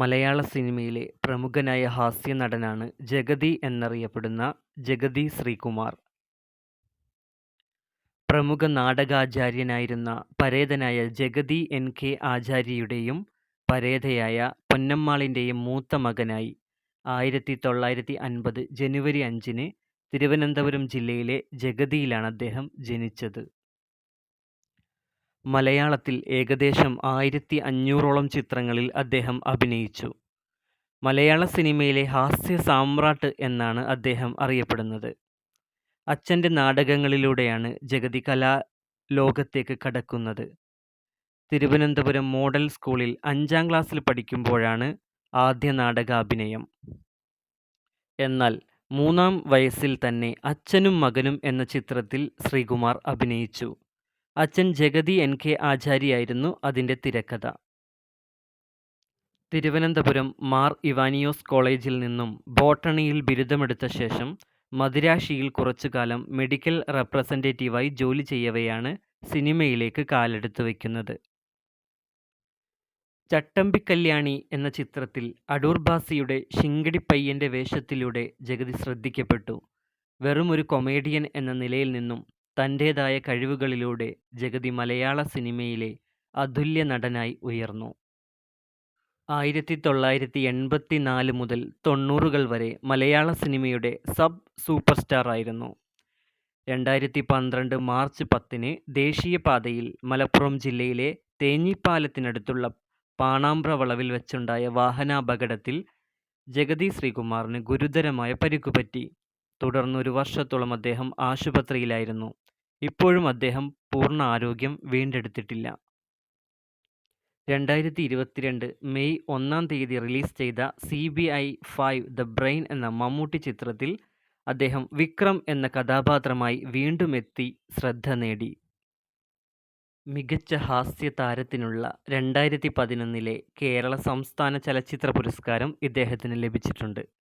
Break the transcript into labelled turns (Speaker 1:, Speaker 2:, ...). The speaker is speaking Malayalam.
Speaker 1: മലയാള സിനിമയിലെ പ്രമുഖനായ ഹാസ്യ നടനാണ് ജഗതി എന്നറിയപ്പെടുന്ന ജഗതി ശ്രീകുമാർ. പ്രമുഖ നാടകാചാര്യനായിരുന്ന പരേതനായ ജഗതി എൻ. കെ. ആചാര്യയുടെയും പരേതയായ പൊന്നമ്മാളിന്റെയും മൂത്ത മകനായി ആയിരത്തി തൊള്ളായിരത്തി അൻപത് ജനുവരി അഞ്ചിന് തിരുവനന്തപുരം ജില്ലയിലെ ജഗതിയിലാണ് അദ്ദേഹം ജനിച്ചത്. മലയാളത്തിൽ ഏകദേശം ആയിരത്തി അഞ്ഞൂറോളം ചിത്രങ്ങളിൽ അദ്ദേഹം അഭിനയിച്ചു. മലയാള സിനിമയിലെ ഹാസ്യ സാമ്രാട്ട് എന്നാണ് അദ്ദേഹം അറിയപ്പെടുന്നത്. അച്ഛന്റെ നാടകങ്ങളിലൂടെയാണ് ജഗതി കലാലോകത്തേക്ക് കടക്കുന്നത്. തിരുവനന്തപുരം മോഡൽ സ്കൂളിൽ അഞ്ചാം ക്ലാസ്സിൽ പഠിക്കുമ്പോഴാണ് ആദ്യ നാടകാഭിനയം. എന്നാൽ മൂന്നാം വയസ്സിൽ തന്നെ അച്ഛനും മകനും എന്ന ചിത്രത്തിൽ ശ്രീകുമാർ അഭിനയിച്ചു. അച്ഛൻ ജഗതി എൻ. കെ. ആചാരിയായിരുന്നു അതിന്റെ തിരക്കഥ. തിരുവനന്തപുരം മാർ ഇവാനിയോസ് കോളേജിൽ നിന്നും ബോട്ടണിയിൽ ബിരുദമെടുത്ത ശേഷം മദുരാശിയിൽ കുറച്ചു കാലം മെഡിക്കൽ റെപ്രസെന്റേറ്റീവായി ജോലി ചെയ്യവെയാണ് സിനിമയിലേക്ക് കാലെടുത്ത് വയ്ക്കുന്നത്. ചട്ടമ്പി കല്യാണി എന്ന ചിത്രത്തിൽ അടൂർ ബാസിയുടെ ശിങ്കിടിപ്പയ്യന്റെ വേഷത്തിലൂടെ ജഗതി ശ്രദ്ധിക്കപ്പെട്ടു. വെറുമൊരു കൊമേഡിയൻ എന്ന നിലയിൽ നിന്നും തന്റേതായ കഴിവുകളിലൂടെ ജഗതി മലയാള സിനിമയിലെ അതുല്യ നടനായി ഉയർന്നു. ആയിരത്തി തൊള്ളായിരത്തി എൺപത്തിനാല് മുതൽ തൊണ്ണൂറുകൾ വരെ മലയാള സിനിമയുടെ സബ് സൂപ്പർസ്റ്റാറായിരുന്നു. രണ്ടായിരത്തി പന്ത്രണ്ട് മാർച്ച് പത്തിന് ദേശീയപാതയിൽ മലപ്പുറം ജില്ലയിലെ തേഞ്ഞിപ്പാലത്തിനടുത്തുള്ള പാണാമ്പ്ര വളവിൽ വച്ചുണ്ടായ വാഹനാപകടത്തിൽ ജഗതി ശ്രീകുമാറിന് ഗുരുതരമായ പരിക്കുപറ്റി. തുടർന്ന് ഒരു വർഷത്തോളം അദ്ദേഹം ആശുപത്രിയിലായിരുന്നു. ഇപ്പോഴും അദ്ദേഹം പൂർണ ആരോഗ്യം വീണ്ടെടുത്തിട്ടില്ല. രണ്ടായിരത്തി ഇരുപത്തിരണ്ട് മെയ് ഒന്നാം തീയതി റിലീസ് ചെയ്ത സിബിഐ ഫൈവ് ദ ബ്രെയിൻ എന്ന മമ്മൂട്ടി ചിത്രത്തിൽ അദ്ദേഹം വിക്രം എന്ന കഥാപാത്രമായി വീണ്ടും എത്തി ശ്രദ്ധ നേടി. മികച്ച ഹാസ്യ താരത്തിനുള്ള രണ്ടായിരത്തി പതിനൊന്നിലെ കേരള സംസ്ഥാന ചലച്ചിത്ര പുരസ്കാരം ഇദ്ദേഹത്തിന് ലഭിച്ചിട്ടുണ്ട്.